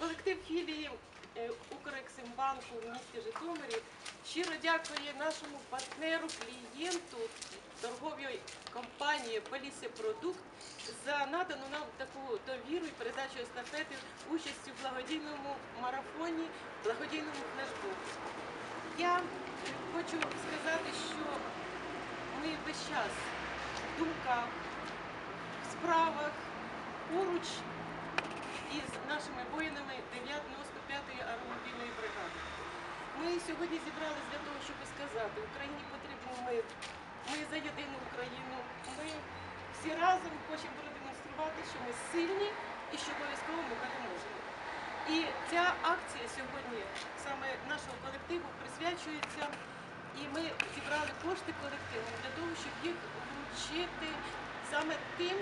Колектив філії е, Укрексімбанку в місті Житомирі щиро дякує нашому партнеру, клієнту торгової компанії Полісся Продукт за надану нам таку довіру і передачу естафети участі в благодійному марафоні, благодійному флешбоку. Я хочу сказати, що ми весь час в думках, в справах поруч із нашими воїнами 95-ї аеромобільної бригади. Ми сьогодні зібрались для того, щоб сказати, Україні потрібен мир. Ми за єдину Україну. Ми всі разом хочемо продемонструвати, що ми сильні і що обов'язково ми переможемо. І ця акція сьогодні саме нашого колективу присвячується, і ми зібрали кошти колективу для того, щоб їх вручити саме тим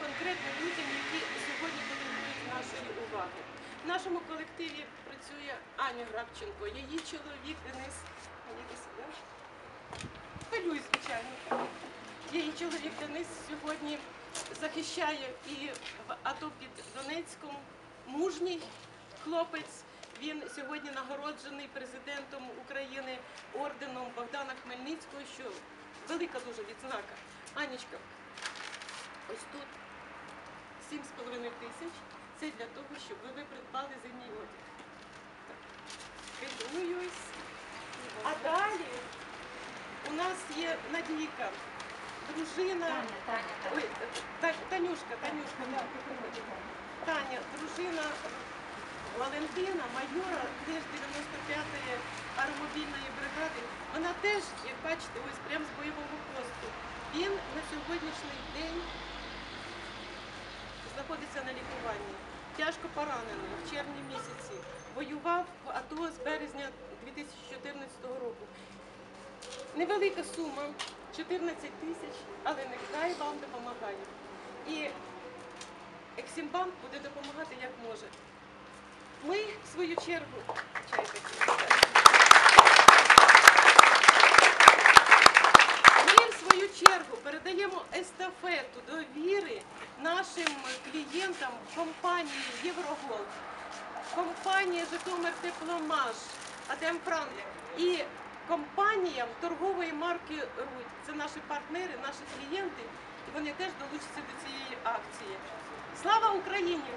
конкретним людям, які сьогодні потребують нашої уваги. В нашому колективі працює Аня Грабченко, її чоловік Денис. Хвилююсь, звичайно. Її чоловік Денис сьогодні захищає і в АТО під Донецьком мужній хлопець. Він сьогодні нагороджений президентом України орденом Богдана Хмельницького, що велика дуже відзнака. Анічка, ось тут 7,5 тисяч. Це для того, щоб ви придбали зимній одяг. Хвилююсь. А далі у нас є Надійка, дружина. Ой, Та- Танюшка, Танюшка, так, Таня, дружина Валентина, майора теж 95-ї аеромобільної бригади. Вона теж, як бачите, ось прямо з бойового посту. Він на сьогоднішній день знаходиться на лікуванні. Тяжко поранений в червні місяці. Воював в АТО з березня 2014 року. Невелика сума 14 тисяч, але нехай вам допомагає. І Ексімбанк буде допомагати як може. Ми, в свою чергу, чай такий. Ми, в свою чергу, передаємо естафету довіри нашим клієнтам компанії Євроголд, компанії Житомир Тепломаш, АТМ Франк і компаніям торгової марки Рудь. Це наші партнери, наші клієнти, і вони теж долучаться до цієї акції. Слава Україні!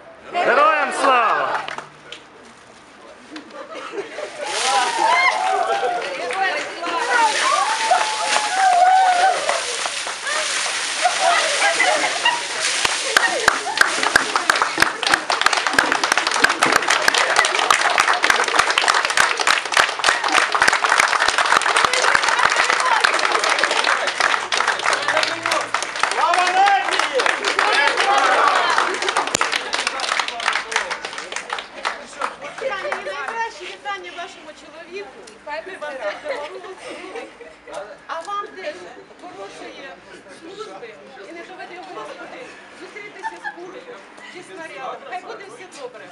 А вам теж хорошої служби і не доведи Господи зустрітися з кулею чи снарядом. Хай буде все добре.